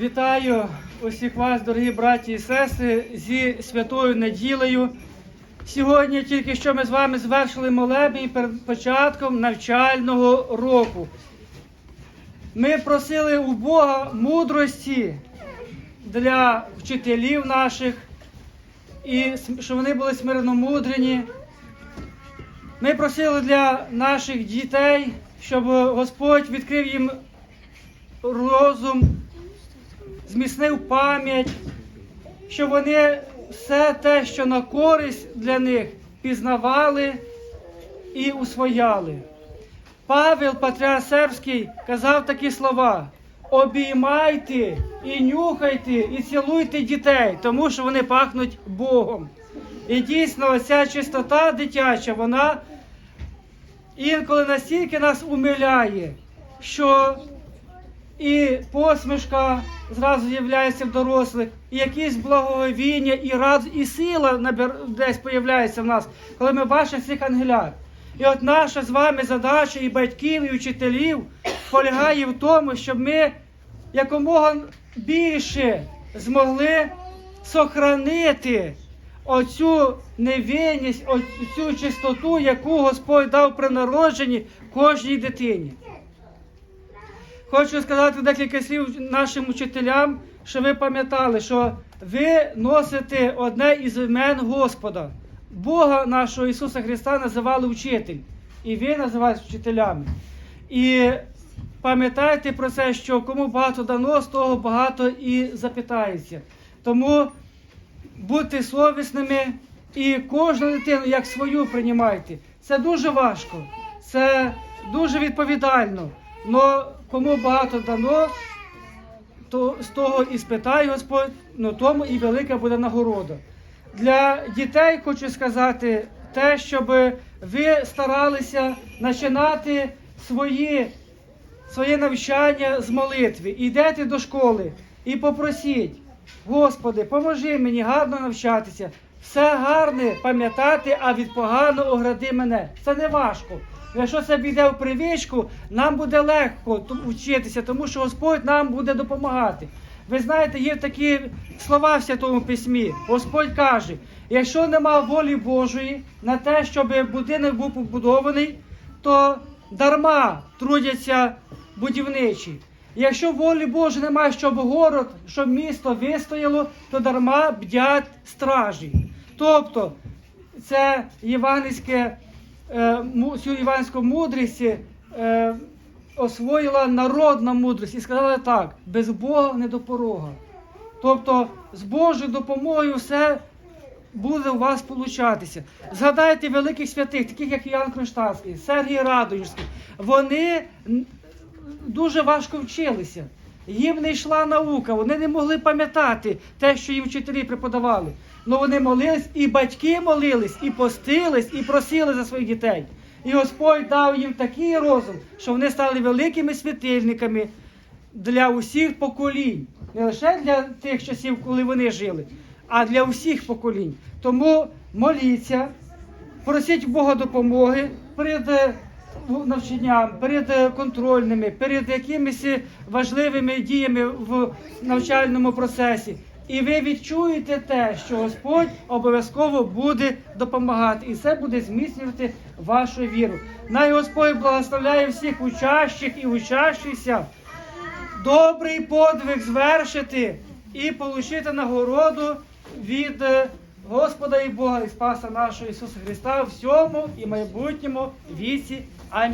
Вітаю усіх вас, дорогі браті і сестри, зі святою неділею. Сьогодні тільки що ми з вами звершили молебень перед початком навчального року. Ми просили у Бога мудрості для вчителів наших, і щоб вони були смиренномудрені. Ми просили для наших дітей, щоб Господь відкрив їм розум, зміцнив пам'ять, щоб вони все те, що на користь для них, пізнавали і усвояли. Павел, патріарх сербський, казав такі слова: обіймайте і нюхайте, і цілуйте дітей, тому що вони пахнуть Богом. І дійсно, ця чистота дитяча, вона інколи настільки нас умиляє, що і посмішка зразу з'являється в дорослих, і якісь благовіння, і рад, і сила десь появляється в нас, коли ми бачимо цих ангелят. І от наша з вами задача і батьків, і вчителів полягає в тому, щоб ми якомога більше змогли сохранити оцю невинність, оцю чистоту, яку Господь дав при народженні кожній дитині. Хочу сказати декілька слів нашим учителям, що ви пам'ятали, що ви носите одне із імен Господа. Бога нашого Ісуса Христа називали вчитель, і ви називаєте вчителями. І пам'ятайте про це, що кому багато дано, з того багато і запитається. Тому будьте совісними і кожну дитину як свою приймайте. Це дуже важко, це дуже відповідально. Но кому багато дано, то з того і спитає Господь, но тому і велика буде нагорода. Для дітей хочу сказати те, щоб ви старалися починати свої, своє навчання з молитви. Йдете до школи і попросіть, Господи, поможи мені гарно навчатися. Все гарне пам'ятати, а від поганого огради мене. Це не важко. Якщо це піде в привичку, нам буде легко вчитися, тому що Господь нам буде допомагати. Ви знаєте, є такі слова в Святому Письмі. Господь каже: якщо нема волі Божої на те, щоб будинок був побудований, то дарма трудяться будівничі. Якщо волі Божої немає, щоб город, щоб місто вистояло, то дарма бдять стражі. Тобто, це євангельське, цю іванську мудрість е, освоїла народна мудрість і сказала так: без Бога не до порога. Тобто, з Божою допомогою все буде у вас получатися. Згадайте великих святих, таких як Іоанн Кронштадтський, Сергій Радонежський. Вони дуже важко вчилися. Їм не йшла наука, вони не могли пам'ятати те, що їм вчителі преподавали. Але вони молились, і батьки молились, і постились, і просили за своїх дітей. І Господь дав їм такий розум, що вони стали великими світильниками для усіх поколінь. Не лише для тих часів, коли вони жили, а для усіх поколінь. Тому моліться, просіть Бога допомоги перед е, навчанням, перед е, контрольними, перед якимись е, важливими діями в навчальному процесі. І ви відчуєте те, що Господь обов'язково буде допомагати, і це буде зміцнювати вашу віру. Най Господь благословляє всіх учащих і учащихся добрий подвиг звершити і отримати нагороду від е, Господа і Бога і Спаса нашого Ісуса Христа в всьому і майбутньому віці. I